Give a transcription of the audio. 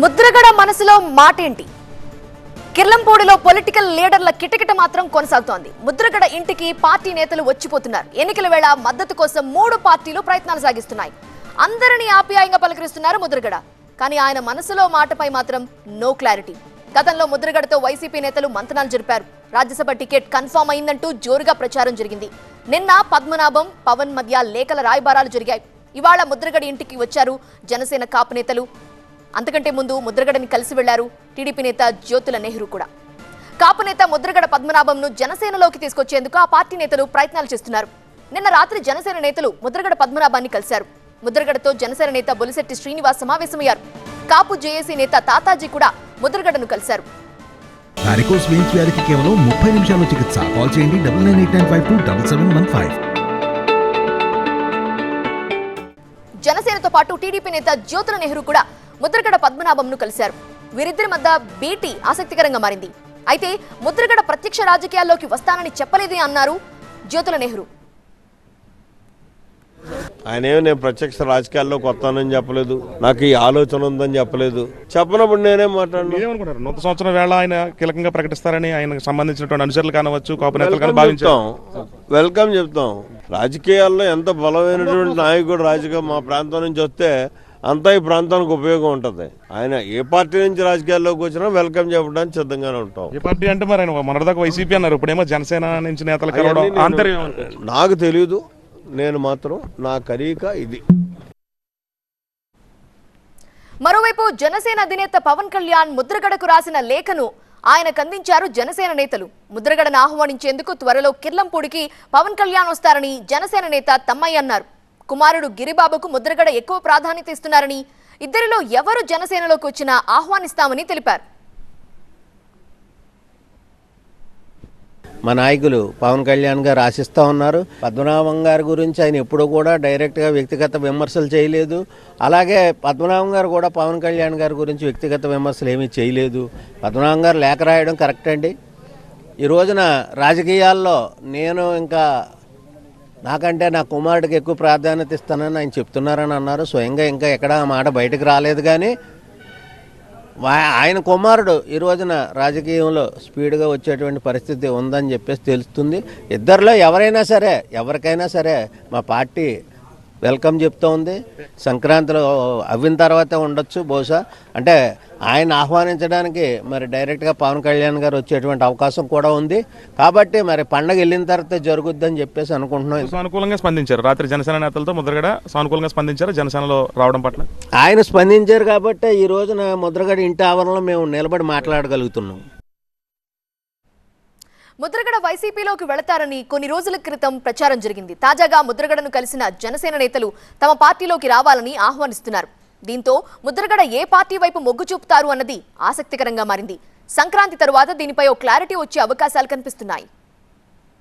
ముద్రగడ మనసులో మాటేంటి? కిర్లంపూడిలో పొలిటికల్ లీడర్ల కిటకిట మాత్రం కొనసాగుతోంది. ముద్రగడ ఇంటికి పార్టీ నేతలు వచ్చిపోతున్నారు. ఎన్నికల వేళ మద్దతు కోసం మూడు పార్టీలు ప్రయత్నాలు సాగిస్తున్నాయి. అందరినీ ఆప్యాయంగా పలకరిస్తున్నారు ముద్రగడ. కానీ ఆయన మనసులో మాటపై మాత్రం నో క్లారిటీ గతంలో ముద్రగడతో వైసీపీ నేతలు మంతనాలు జరిపారు. రాజ్యసభ టికెట్ కన్ఫర్మ్ అయిందంటూ జోరుగా ప్రచారం జరిగింది. నిన్న పద్మనాభం పవన్ మధ్య లేఖల రాయబారాలు జరిగాయి. ఇవాళ ముద్రగడ ఇంటికి వచ్చారు జనసేన కాపు నేతలు. అంతకంటే ముందు ముద్రగడని కలిసి వెళ్ళారు టీడీపీ నేత జ్యోతుల నెహ్రూ కూడా. కాపు నేత ముద్రగడ పద్మనాభంను జనసేనలోకి తీసుకొచ్చేందుకు ఆ పార్టీ నేతలు ప్రయత్నాలు చేస్తున్నారు. నిన్న రాత్రి జనసేన నేతలు ముద్రగడ పద్మనాభాన్ని కలిశారు. ముద్రగడతో జనసేన నేత బొలిశెట్టి శ్రీనివాస్ సమావేశమయ్యారు. కాపు జేఏసీ నేత తాతాజీ కూడా ముద్రగడను కలిశారు. వారికోస్ వెయిన్స్ వ్యాధికి కేవలం ముప్పై నిమిషాల్లో చికిత్స. కాల్ చేయండి double nine eight nine five two double seven one five. జనసేనతో పాటు టీడీపీ నేత జ్యోతుల నెహ్రూ కూడా ముద్రగడ పద్మనాభంను కలిశారు. వీరిద్దరి మధ్య భేటీ ఆసక్తికరంగా మారింది. అయితే ముద్రగడ ప్రత్యక్ష రాజకీయాల్లోకి వస్తానని చెప్పలేదే అన్నారు జ్యోతుల నెహ్రూ. ఆయన ఏమో నేను ప్రత్యక్ష రాజకీయాల్లోకి వస్తానని చెప్పలేదు. నాకు ఈ ఆలోచన ఉందని చెప్పలేదు. చెప్పనప్పుడు నేనేం మాట్లాడను? ఏమనుకుంటారు నూతన సంవత్సరం వేళ ఆయన కీలకంగా ప్రకటిస్తారని ఆయనకు సంబంధించినటువంటి అనుచరులు కానవచ్చు చెప్తాం. వెల్కమ్ చెప్తాం. రాజకీయాల్లో ఎంత బలమైనటువంటి నాయకుడు రాజకీయ మా ప్రాంతం నుంచి వస్తే అంతా ఈ ప్రాంతానికి ఉపయోగం ఉంటుంది. ఆయన ఏ పార్టీ నుంచి రాజకీయాల్లోకి వచ్చినా వెల్కమ్ చెప్పడానికి సిద్ధంగానే ఉంటాం. ఏ పార్టీ అంటే మరి ఆయన మొన్నటిదాకా వైసీపీ అన్నారు. ఇప్పుడేమో జనసేన నుంచి నేతలు కలవడం ఆంతర్యం? నాకు తెలియదు నేను మాత్రం నా కరీక ఇది. మరోవైపు జనసేన అధినేత పవన్ కళ్యాణ్ ముద్రగడకు రాసిన లేఖను ఆయనకు అందించారు జనసేన నేతలు. ముద్రగడను ఆహ్వానించేందుకు త్వరలో కిర్లంపూడికి పవన్ కళ్యాణ్ వస్తారని జనసేన నేత తమ్మయ్య అన్నారు. కుమారుడు గిరిబాబుకు ముద్రగడ ఎక్కువ ప్రాధాన్యత ఇస్తున్నారని ఇద్దరిలో ఎవరు జనసేనలోకి వచ్చినా ఆహ్వానిస్తామని తెలిపారు. మా నాయకులు పవన్ కళ్యాణ్ గారు ఆశిస్తూ ఉన్నారు. పద్మనాభం గారి గురించి ఆయన ఎప్పుడూ కూడా డైరెక్ట్గా వ్యక్తిగత విమర్శలు చేయలేదు. అలాగే పద్మనాభం గారు కూడా పవన్ కళ్యాణ్ గారి గురించి వ్యక్తిగత విమర్శలు ఏమీ చేయలేదు. పద్మనాభం గారు లేఖ రాయడం కరెక్ట్ అండి. ఈ రోజున రాజకీయాల్లో నేను ఇంకా నాకంటే నా కుమారుడికి ఎక్కువ ప్రాధాన్యత ఇస్తానని ఆయన చెప్తున్నారని అన్నారు. స్వయంగా ఇంకా ఎక్కడ ఆ మాట బయటకు రాలేదు కానీ ఆయన కుమారుడు ఈ రోజున రాజకీయంలో స్పీడ్గా వచ్చేటువంటి పరిస్థితి ఉందని చెప్పేసి తెలుస్తుంది. ఇద్దరిలో ఎవరైనా సరే ఎవరికైనా సరే మా పార్టీ వెల్కమ్ చెప్తూ ఉంది. సంక్రాంతిలో అవ్విన తర్వాతే ఉండొచ్చు బహుశా. అంటే ఆయన ఆహ్వానించడానికి మరి డైరెక్ట్గా పవన్ కళ్యాణ్ గారు వచ్చేటువంటి అవకాశం కూడా ఉంది. కాబట్టి మరి పండగ వెళ్ళిన తర్వాత జరుగుద్దని చెప్పేసి అనుకుంటున్నాం. సానుకూలంగా స్పందించారు. రాత్రి జనసేన నేతలతో ముద్రగడ సానుకూలంగా స్పందించారు? జనసేనలో రావడం పట్ల? ఆయన స్పందించారు కాబట్టి ఈ రోజున ముద్రగడ ఇంటి ఆవరణలో మేము నిలబడి మాట్లాడగలుగుతున్నాం. ముద్రగడ వైసీపీలోకి వెళతారని కొన్ని రోజుల క్రితం ప్రచారం జరిగింది. తాజాగా ముద్రగడను కలిసిన జనసేన నేతలు తమ పార్టీలోకి రావాలని ఆహ్వానిస్తున్నారు. దీంతో ముద్రగడ ఏ పార్టీ వైపు మొగ్గు చూపుతారు అన్నది ఆసక్తికరంగా మారింది. సంక్రాంతి తరువాత దీనిపై ఓ క్లారిటీ వచ్చే అవకాశాలు కనిపిస్తున్నాయి.